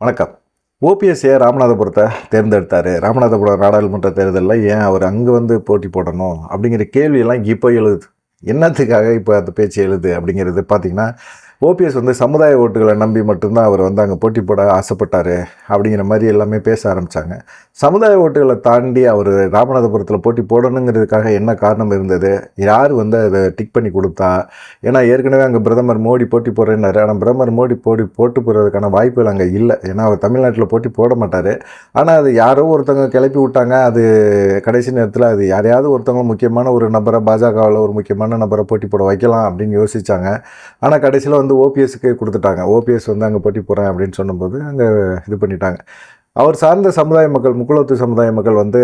வணக்கம். ஓபிஎஸ் ஏன் ராமநாதபுரத்தை தேர்ந்தெடுத்தார். ராமநாதபுரம் நாடாளுமன்ற தேர்தலில் ஏன் அவர் அங்கே வந்து போட்டி போடணும் அப்படிங்கிற கேள்வியெல்லாம் இப்போ எழுது. என்னத்துக்காக இப்போ அந்த பேச்சு எழுது அப்படிங்கிறது பார்த்தீங்கன்னா ஓபிஎஸ் வந்து சமுதாய ஓட்டுகளை நம்பி மட்டும்தான் அவர் வந்து அங்கே போட்டி போட ஆசைப்பட்டார் அப்படிங்கிற மாதிரி எல்லாமே பேச ஆரம்பித்தாங்க சமுதாய ஓட்டுகளை தாண்டி அவர் ராமநாதபுரத்தில் போட்டி போடணுங்கிறதுக்காக என்ன காரணம் இருந்தது? யார் வந்து அதை டிக் பண்ணி கொடுத்தா? ஏன்னா ஏற்கனவே அங்கே பிரதமர் மோடி போட்டி போடுறேன்னாரு. ஆனால் பிரதமர் மோடி போட்டி போட்டு போகிறதுக்கான வாய்ப்புகள் அங்கே இல்லை. ஏன்னா அவர் தமிழ்நாட்டில் போட்டி போட மாட்டார். ஆனால் அது யாரோ ஒருத்தவங்க கிளப்பி விட்டாங்க. அது கடைசி நேரத்தில் அது யாரையாவது ஒருத்தவங்க முக்கியமான ஒரு நபரை பாஜகவில் ஒரு முக்கியமான நபரை போட்டி போட வைக்கலாம் அப்படின்னு யோசிச்சாங்க. ஆனால் கடைசியில் வந்து வந்து ஓபிஎஸ்க்கு கொடுத்துட்டாங்க. ஓபிஎஸ் வந்து அங்கே போட்டி போகிறேன் அப்படின்னு சொன்னபோது அங்கே இது பண்ணிட்டாங்க. அவர் சார்ந்த சமுதாய மக்கள் முக்குளத்து சமுதாய மக்கள் வந்து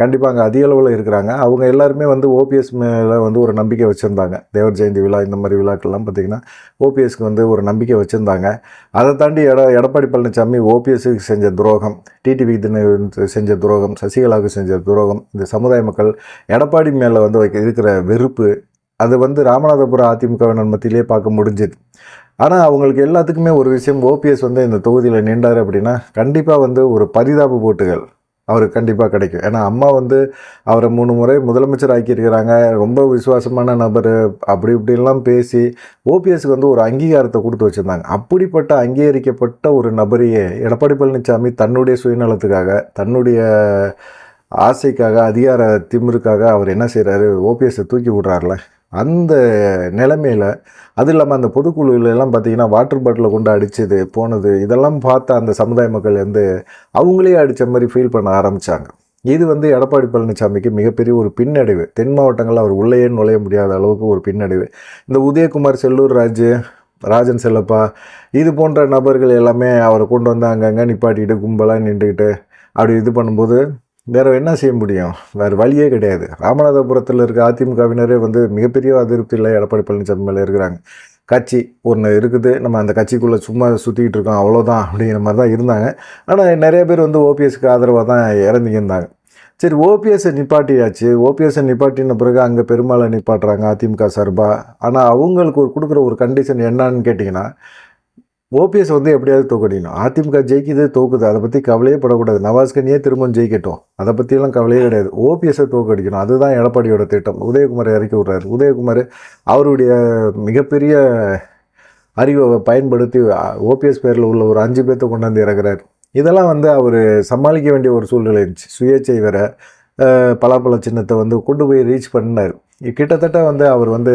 கண்டிப்பாக அங்கே அதிக அளவில் இருக்கிறாங்க. அவங்க எல்லாருமே வந்து ஓபிஎஸ் மேலே வந்து ஒரு நம்பிக்கை வச்சுருந்தாங்க. தேவர் ஜெயந்தி விழா இந்த மாதிரி விழாக்கள்லாம் பார்த்திங்கன்னா ஓபிஎஸ்க்கு வந்து ஒரு நம்பிக்கை வச்சுருந்தாங்க. அதை தாண்டி எட எடப்பாடி பழனிசாமி ஓபிஎஸ்க்கு செஞ்ச துரோகம் டிடிவி தினகரனுக்கு செஞ்ச துரோகம் சசிகலாவுக்கு செஞ்ச துரோகம் இந்த சமுதாய மக்கள் எடப்பாடி மேலே வந்து வைக்க இருக்கிற வெறுப்பு அது வந்து ராமநாதபுரம் அதிமுகவினர் மத்தியிலே பார்க்க முடிஞ்சுது. ஆனால் அவங்களுக்கு எல்லாத்துக்குமே ஒரு விஷயம் ஓபிஎஸ் வந்து இந்த தொகுதியில் நின்றார் அப்படின்னா கண்டிப்பாக வந்து ஒரு பரிதாப போட்டுகள் அவருக்கு கண்டிப்பாக கிடைக்கும். ஏன்னா அம்மா வந்து அவரை மூணு முறை முதலமைச்சர் ஆக்கியிருக்கிறாங்க. ரொம்ப விசுவாசமான நபர் அப்படி இப்படிலாம் பேசி ஓபிஎஸ்க்கு வந்து ஒரு அங்கீகாரத்தை கொடுத்து வச்சுருந்தாங்க. அப்படிப்பட்ட அங்கீகரிக்கப்பட்ட ஒரு நபரையே எடப்பாடி பழனிசாமி தன்னுடைய சுயநலத்துக்காக தன்னுடைய ஆசைக்காக அதிகார திமிருக்காக அவர் என்ன செய்கிறாரு ஓபிஎஸ்ஸை தூக்கி விட்றாருல. அந்த நிலமையில் அதுவும் இல்லாமல் அந்த பொதுக்குழுவிலலாம் பார்த்திங்கன்னா பார்த்தீங்கன்னா வாட்டர் பாட்டிலை கொண்டு அடித்தது போனது இதெல்லாம் பார்த்த அந்த சமுதாய மக்கள் வந்து அவங்களே அடித்த மாதிரி ஃபீல் பண்ண ஆரம்பித்தாங்க இது வந்து எடப்பாடி பழனிசாமிக்கு மிகப்பெரிய ஒரு பின்னடைவு. தென் மாவட்டங்களில் அவர் உள்ளேயே நுழைய முடியாத அளவுக்கு ஒரு பின்னடைவு. இந்த உதயகுமார் செல்லூர் ராஜு ராஜன் செல்லப்பா இது போன்ற நபர்கள் எல்லாமே அவரை கொண்டு வந்து அங்கங்கே நிப்பாட்டிக்கிட்டு கும்பலாக நின்றுக்கிட்டு அப்படி இது பண்ணும்போது வேறு என்ன செய்ய முடியும்? வேறு வழியே கிடையாது. ராமநாதபுரத்தில் இருக்க அதிமுகவினரே வந்து மிகப்பெரிய அதிருப்தியில் எடப்பாடி பழனிசாமி மேலே இருக்கிறாங்க. கட்சி ஒன்று இருக்குது. நம்ம அந்த கட்சிக்குள்ளே சும்மா சுற்றிக்கிட்டு இருக்கோம் அவ்வளோதான் அப்படிங்கிற மாதிரி தான் இருந்தாங்க. ஆனால் நிறைய பேர் வந்து ஓபிஎஸ்க்கு ஆதரவாக தான் இறந்திருந்தாங்க சரி ஓபிஎஸ்ஸை நிப்பாட்டியாச்சு. ஓபிஎஸ்ஸை நிப்பாட்டின பிறகு அங்கே பெருமாளை நிப்பாட்டுறாங்க அதிமுக சார்பாக ஆனால் அவங்களுக்கு ஒரு கொடுக்குற ஒரு கண்டிஷன் என்னன்னு கேட்டிங்கன்னா ஓபிஎஸ் வந்து எப்படியாவது தோக்கடிக்கணும். அதிமுக ஜெயிக்குது தோக்குது. அதை பற்றி கவலையே படக்கூடாது. நவாஸ்கனியே திரும்பவும் ஜெயிக்கட்டும். அதை பற்றியெல்லாம் கவலையே கிடையாது. ஓபிஎஸ்ஸை தோக்கடிக்கணும். அதுதான் எடப்பாடியோட திட்டம். உதயகுமார் இறக்கி விட்றாரு. உதயகுமார் அவருடைய மிகப்பெரிய அறிவை பயன்படுத்தி ஓபிஎஸ் பேரில் உள்ள ஒரு அஞ்சு பேர்த்த கொண்டாந்து இறக்குறாரு. இதெல்லாம் வந்து அவர் சமாளிக்க வேண்டிய ஒரு சூழ்நிலை இருந்துச்சு. சுயேச்சை வேற பலாப்பழ சின்னத்தை வந்து கொண்டு போய் ரீச் பண்ணார். கிட்டத்தட்ட வந்து அவர் வந்து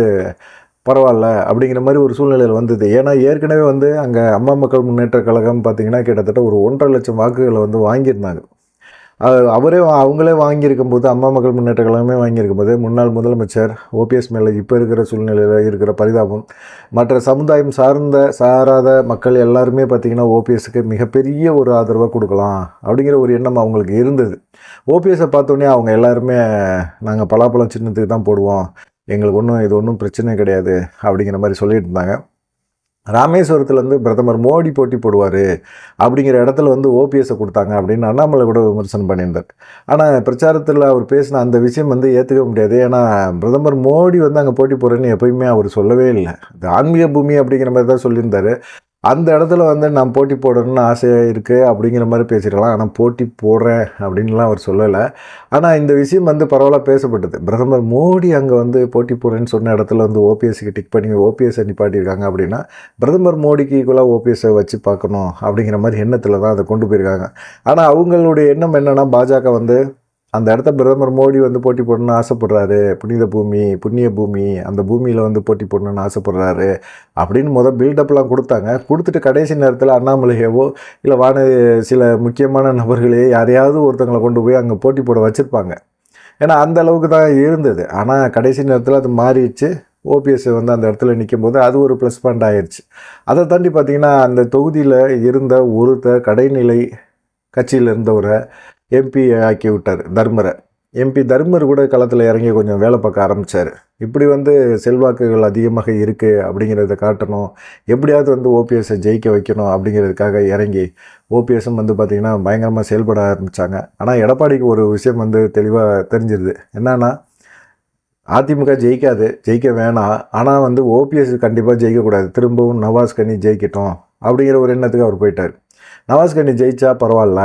பரவாயில்ல அப்படிங்கிற மாதிரி ஒரு சூழ்நிலையில் வந்தது. ஏன்னா ஏற்கனவே வந்து அங்கே அம்மா மக்கள் முன்னேற்ற கழகம் பார்த்திங்கன்னா கிட்டத்தட்ட ஒரு ஒன்றரை லட்சம் வாக்குகளை வந்து வாங்கியிருந்தாங்க. அவரே அவங்களே வாங்கியிருக்கும் போது அம்மா மக்கள் முன்னேற்ற கழகமே வாங்கியிருக்கும் போது முன்னாள் முதலமைச்சர் ஓபிஎஸ் மேலே இப்போ இருக்கிற சூழ்நிலையில் இருக்கிற பரிதாபம் மற்ற சமுதாயம் சார்ந்த சாராத மக்கள் எல்லாருமே பார்த்திங்கன்னா ஓபிஎஸ்க்கு மிகப்பெரிய ஒரு ஆதரவாக கொடுக்கலாம் அப்படிங்கிற ஒரு எண்ணம் அவங்களுக்கு இருந்தது. ஓபிஎஸை பார்த்தோன்னே அவங்க எல்லாருமே நாங்கள் பலாப்பழம் சின்னத்துக்கு தான் போடுவோம். எங்களுக்கு ஒன்றும் இது ஒன்றும் பிரச்சனை கிடையாது அப்படிங்கிற மாதிரி சொல்லிட்டு இருந்தாங்க. ராமேஸ்வரத்தில் வந்து பிரதமர் மோடி போட்டி போடுவார் அப்படிங்கிற இடத்துல வந்து ஓபிஎஸை கொடுத்தாங்க அப்படின்னு அண்ணாமலை கூட விமர்சனம் பண்ணியிருந்தார். ஆனால் பிரச்சாரத்தில் அவர் பேசின அந்த விஷயம் வந்து ஏற்றுக்க முடியாது. ஏன்னா பிரதமர் மோடி வந்து அங்கே போட்டி போடுறேன்னு எப்பயுமே அவர் சொல்லவே இல்லை. இது ஆன்மீக பூமி அப்படிங்கிற மாதிரி தான் சொல்லியிருந்தார். அந்த இடத்துல வந்து நான் போட்டி போடணும்னு ஆசையாக இருக்குது அப்படிங்கிற மாதிரி பேசிடலாம் ஆனால் போட்டி போடுறேன் அப்படின்லாம் அவர் சொல்லலை. ஆனால் இந்த விஷயம் வந்து பரவாயில்ல பேசப்பட்டது. பிரதமர் மோடி அங்கே வந்து போட்டி போடுறேன்னு சொன்ன இடத்துல வந்து ஓபிஎஸ்க்கு டிக் பண்ணி ஓபிஎஸ்ஸை நிப்பாட்டியிருக்காங்க அப்படின்னா பிரதமர் மோடிக்கு ஈக்குவலாக ஓபிஎஸ்ஸை வச்சு பார்க்கணும் அப்படிங்கிற மாதிரி எண்ணத்தில் தான் அதை கொண்டு போயிருக்காங்க. ஆனால் அவங்களுடைய எண்ணம் என்னென்னா பாஜக வந்து அந்த இடத்த பிரதமர் மோடி வந்து போட்டி போடணும்னு ஆசைப்படுறாரு. புனித பூமி புண்ணிய பூமி அந்த பூமியில் வந்து போட்டி போடணும்னு ஆசைப்படுறாரு. அப்படின்னு முதல் பில்டப்லாம் கொடுத்தாங்க. கொடுத்துட்டு கடைசி நேரத்தில் அண்ணாமலையவோ இல்லை வான சில முக்கியமான நபர்களே யாரையாவது ஒருத்தங்களை கொண்டு போய் அங்கே போட்டி போட வச்சுருப்பாங்க. ஏன்னா அந்த அளவுக்கு தான் இருந்தது. ஆனால் கடைசி நேரத்தில் அது மாறிடுச்சு. ஓபிஎஸ் வந்து அந்த இடத்துல நிற்கும் போது அது ஒரு ப்ளஸ் பாயிண்ட் ஆயிடுச்சு அதை தாண்டி பார்த்திங்கன்னா அந்த தொகுதியில் இருந்த ஒருத்த கடைநிலை கட்சியில் இருந்தவரை எம்பி ஆக்கி விட்டார் தர்மரை. எம்பி தர்மர் கூட களத்தில் இறங்கி கொஞ்சம் வேலை பார்க்க ஆரம்பித்தார் இப்படி வந்து செல்வாக்குகள் அதிகமாக இருக்குது அப்படிங்கிறத காட்டணும். எப்படியாவது வந்து ஓபிஎஸ்ஸை ஜெயிக்க வைக்கணும் அப்படிங்கிறதுக்காக இறங்கி ஓபிஎஸும் வந்து பார்த்திங்கன்னா பயங்கரமாக செயல்பட ஆரம்பித்தாங்க ஆனால் எடப்பாடிக்கு ஒரு விஷயம் வந்து தெளிவாக தெரிஞ்சிருது. என்னென்னா அதிமுக ஜெயிக்காது ஜெயிக்க வேணாம். ஆனால் வந்து ஓபிஎஸ் கண்டிப்பாக ஜெயிக்கக்கூடாது. திரும்பவும் நவாஸ் கனி ஜெயிக்கட்டும் அப்படிங்கிற ஒரு எண்ணத்துக்கு அவர் போயிட்டார். நவாஸ்கனி ஜெயித்தா பரவாயில்ல.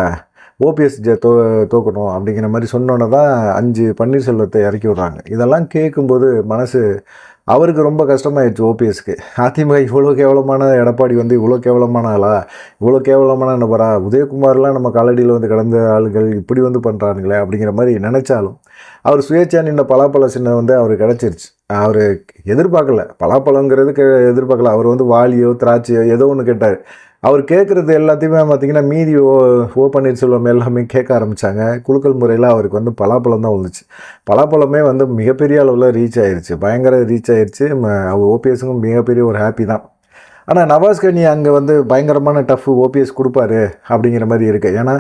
ஓபிஎஸ் ஜெ தோ தோக்கணும் அப்படிங்கிற மாதிரி சொன்னோன்னே தான் அஞ்சு பன்னீர்செல்வத்தை இறக்கி விட்றாங்க. இதெல்லாம் கேட்கும்போது மனசு அவருக்கு ரொம்ப கஷ்டமாயிடுச்சு ஓபிஎஸ்க்கு. அதிமுக இவ்வளோ கேவலமான எடப்பாடி வந்து இவ்வளோ கேவலமான ஆளா? இவ்வளோ கேவலமான நபரா? உதயகுமார்லாம் நம்ம காலடியில் வந்து கடந்த ஆளுகள் இப்படி வந்து பண்ணுறானுங்களே அப்படிங்கிற மாதிரி நினச்சாலும் அவர் சுயேட்சா நின்ற பலாப்பழ சின்னம் வந்து அவருக்கு கிடச்சிருச்சு. அவர் எதிர்பார்க்கல. பலாப்பழங்கிறது எதிர்பார்க்கல. அவர் வந்து வாலியோ திராட்சையோ ஏதோ ஒன்று கேட்டார். அவர் கேட்குறது எல்லாத்தையுமே பார்த்திங்கன்னா மீதி ஓ ஓ பன்னீர்செல்வம் எல்லாமே கேட்க ஆரம்பித்தாங்க குலுக்கல் முறையில் அவருக்கு வந்து பலாப்பழம் தான் வந்துச்சு. பலாப்பழமே வந்து மிகப்பெரிய அளவில் ரீச் ஆயிடுச்சு பயங்கர ரீச் ஆயிடுச்சு அவர் ஓபிஎஸுக்கும் மிகப்பெரிய ஒரு ஹாப்பி தான். ஆனால் நவாஸ் கனி அங்கே வந்து பயங்கரமான டஃப் ஓபிஎஸ் கொடுப்பாரு அப்படிங்கிற மாதிரி இருக்குது ஏன்னா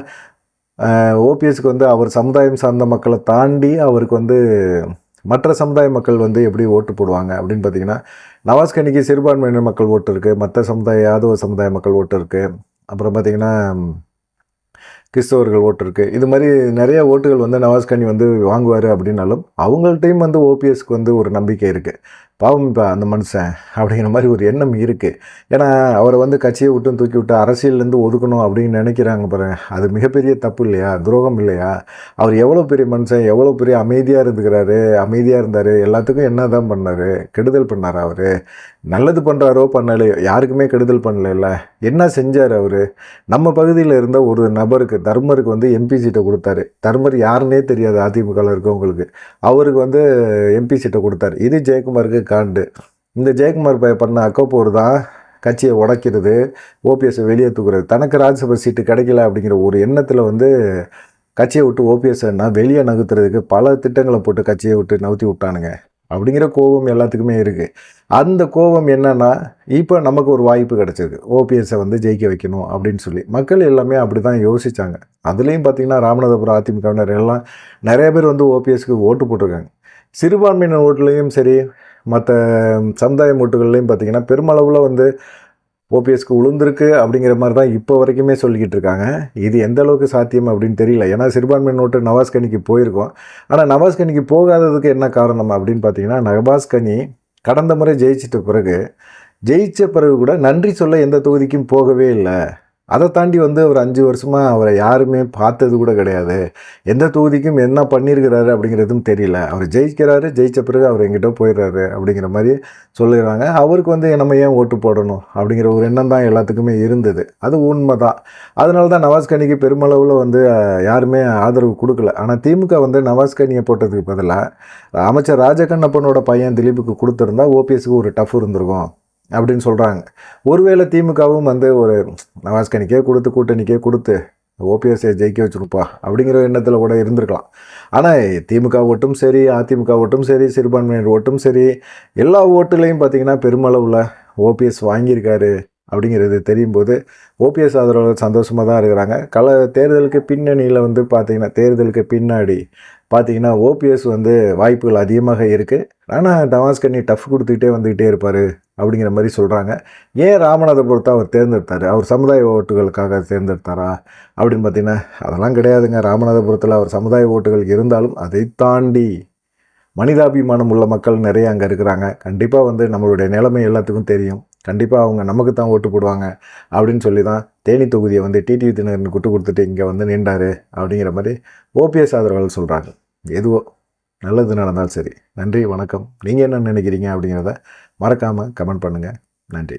ஓபிஎஸ்க்கு வந்து அவர் சமுதாயம் சார்ந்த மக்களை தாண்டி அவருக்கு வந்து மற்ற சமுதாய மக்கள் வந்து எப்படி ஓட்டு போடுவாங்க அப்படின்னு பார்த்தீங்கன்னா நவாஸ்கனிக்கு சிறுபான்மையினர் மக்கள் ஓட்டு இருக்குது மற்ற சமுதாய யாதவ சமுதாய மக்கள் ஓட்டு இருக்குது அப்புறம் பார்த்திங்கன்னா கிறிஸ்தவர்கள் ஓட்டு இருக்குது இது மாதிரி நிறைய ஓட்டுகள் வந்து நவாஸ்கனி வந்து வாங்குவார் அப்படின்னாலும் அவங்கள்ட்டையும் வந்து ஓபிஎஸ்க்கு வந்து ஒரு நம்பிக்கை இருக்குது பாவம் இப்போ அந்த மனுஷன் அப்படிங்கிற மாதிரி ஒரு எண்ணம் இருக்குது ஏன்னா அவரை வந்து கட்சியை விட்டும் தூக்கி விட்டு அரசியல்லேருந்து ஒதுக்கணும் அப்படின்னு நினைக்கிறாங்க பாருங்க அது மிகப்பெரிய தப்பு இல்லையா? துரோகம் இல்லையா? அவர் எவ்வளோ பெரிய மனுஷன் எவ்வளோ பெரிய அமைதியாக இருந்துக்கிறாரு அமைதியாக இருந்தார் எல்லாத்துக்கும் என்ன தான் பண்ணார்? கெடுதல் பண்ணார் அவர்? நல்லது பண்ணுறாரோ பண்ணலையோ? யாருக்குமே கெடுதல் பண்ணல என்ன செஞ்சார் அவர்? நம்ம பகுதியில் இருந்த ஒரு நபருக்கு தர்மருக்கு வந்து எம்பி சீட்டை கொடுத்தாரு. தர்மர் யாருன்னே தெரியாது அதிமுகவில் இருக்கவங்களுக்கு. அவருக்கு வந்து எம்பி சீட்டை கொடுத்தாரு. இது ஜெயக்குமாருக்கு காண்டு. இந்த ஜெயக்குமார் ப- பண்ண அக்கப்போர் தான் கட்சியை உடைக்கிறது ஓபிஎஸ்ஸை வெளியே தூக்குறது. தனக்கு ராஜ்யசபா சீட்டு கிடைக்கல அப்படிங்கிற ஒரு எண்ணத்தில் வந்து கட்சியை விட்டு ஓபிஎஸ்னா வெளியே நகர்த்துறதுக்கு பல திட்டங்களை போட்டு கட்சியை விட்டு நகர்த்தி விட்டானுங்க. அப்படிங்கிற கோபம் எல்லாத்துக்குமே இருக்குது அந்த கோபம் என்னென்னா இப்போ நமக்கு ஒரு வாய்ப்பு கிடச்சிருக்கு. ஓபிஎஸ்ஸை வந்து ஜெயிக்க வைக்கணும் அப்படின்னு சொல்லி. மக்கள் எல்லாமே அப்படி தான் யோசித்தாங்க அதுலேயும் பார்த்திங்கன்னா ராமநாதபுரம் அதிமுகவினர் எல்லாம் நிறைய பேர் வந்து ஓபிஎஸ்க்கு ஓட்டு போட்டிருக்காங்க. சிறுபான்மையினர் ஓட்டுலேயும் சரி மற்ற சமுதாய மூட்டுகள்லையும் பார்த்தீங்கன்னா பெருமளவில் வந்து ஓபிஎஸ்க்கு உளுந்திருக்கு அப்படிங்கிற மாதிரி தான் இப்போ வரைக்குமே சொல்லிக்கிட்டு இருக்காங்க. இது எந்த அளவுக்கு சாத்தியம் அப்படின்னு தெரியல. ஏன்னா சிறுபான்மை நோட்டு நவாஸ்கனிக்கு போயிருக்கோம். ஆனால் நவாஸ்கனிக்கு போகாததுக்கு என்ன காரணம் அப்படின்னு பார்த்தீங்கன்னா நவாஸ்கனி கடந்த முறை ஜெயிச்சிட்ட பிறகு ஜெயிச்ச பிறகு கூட நன்றி சொல்ல எந்த தொகுதிக்கும் போகவே இல்லை. அதை தாண்டி வந்து அவர் அஞ்சு வருஷமாக அவரை யாருமே பார்த்தது கூட கிடையாது. எந்த தொகுதிக்கும் என்ன பண்ணியிருக்கிறாரு அப்படிங்கிறதும் தெரியல. அவர் ஜெயிக்கிறாரு ஜெயிச்ச பிறகு அவர் எங்கிட்ட போயிடுறாரு அப்படிங்கிற மாதிரி சொல்லிடுறாங்க. அவருக்கு வந்து நம்ம ஏன் ஓட்டு போடணும் அப்படிங்கிற ஒரு எண்ணம் தான் எல்லாத்துக்குமே இருந்தது. அது உண்மை தான் அதனால தான் நவாஸ்கனிக்கு பெருமளவில் வந்து யாருமே ஆதரவு கொடுக்கல. ஆனால் திமுக வந்து நவாஸ்கனியை போட்டதுக்கு பதிலாக அமைச்சர் ராஜகண்ணப்பனோட பையன் திலீப்புக்கு கொடுத்துருந்தா ஓபிஎஸ்க்கு ஒரு டஃப் இருந்திருக்கும். அப்படின்னு சொல்கிறாங்க ஒருவேளை திமுகவும் வந்து ஒரு நவாஸ்கனிக்கே கொடுத்து கூட்டணிக்கே கொடுத்து ஓபிஎஸ்ஐ ஜெயிக்க வச்சுருப்பா அப்படிங்கிற எண்ணத்தில் கூட இருந்திருக்கலாம். ஆனால் திமுக ஓட்டும் சரி அதிமுக ஓட்டும் சரி சிறுபான்மையினர் ஓட்டும் சரி எல்லா ஓட்டுலேயும் பார்த்தீங்கன்னா பெருமளவில் ஓபிஎஸ் வாங்கியிருக்காரு அப்படிங்கிறது தெரியும் போது ஓபிஎஸ் ஆதரவு சந்தோஷமாக தான் இருக்கிறாங்க. கல தேர்தலுக்கு பின்னணியில் வந்து பார்த்திங்கன்னா தேர்தலுக்கு பின்னாடி பார்த்தீங்கன்னா ஓபிஎஸ் வந்து வாய்ப்புகள் அதிகமாக இருக்குது ஆனால் டமாஸ்கனி டஃப் கொடுத்துக்கிட்டே வந்துக்கிட்டே இருப்பார் அப்படிங்கிற மாதிரி சொல்கிறாங்க ஏன் ராமநாதபுரத்தை அவர் தேர்ந்தெடுத்தார்? அவர் சமுதாய ஓட்டுகளுக்காக தேர்ந்தெடுத்தாரா? அப்படின்னு பார்த்தீங்கன்னா அதெல்லாம் கிடையாதுங்க. ராமநாதபுரத்தில் அவர் சமுதாய ஓட்டுகள் இருந்தாலும் அதை தாண்டி மனிதாபிமானம் உள்ள மக்கள் நிறைய அங்கே இருக்கிறாங்க. கண்டிப்பாக வந்து நம்மளுடைய நிலைமை எல்லாத்துக்கும் தெரியும். கண்டிப்பாக அவங்க நமக்கு தான் ஓட்டு போடுவாங்க அப்படின்னு சொல்லி தான் தேனி தொகுதியை வந்து டிடிவி தினகரன் குட்டு கொடுத்துட்டு இங்கே வந்து நின்றாரு அப்படிங்கிற மாதிரி ஓபிஎஸ் ஆதரவாளர் சொல்கிறாங்க எதுவோ நல்லது நடந்தாலும் சரி. நன்றி வணக்கம். நீங்கள் என்ன நினைக்கிறீங்க அப்படிங்கிறத மறக்காமல் கமெண்ட் பண்ணுங்கள் நன்றி.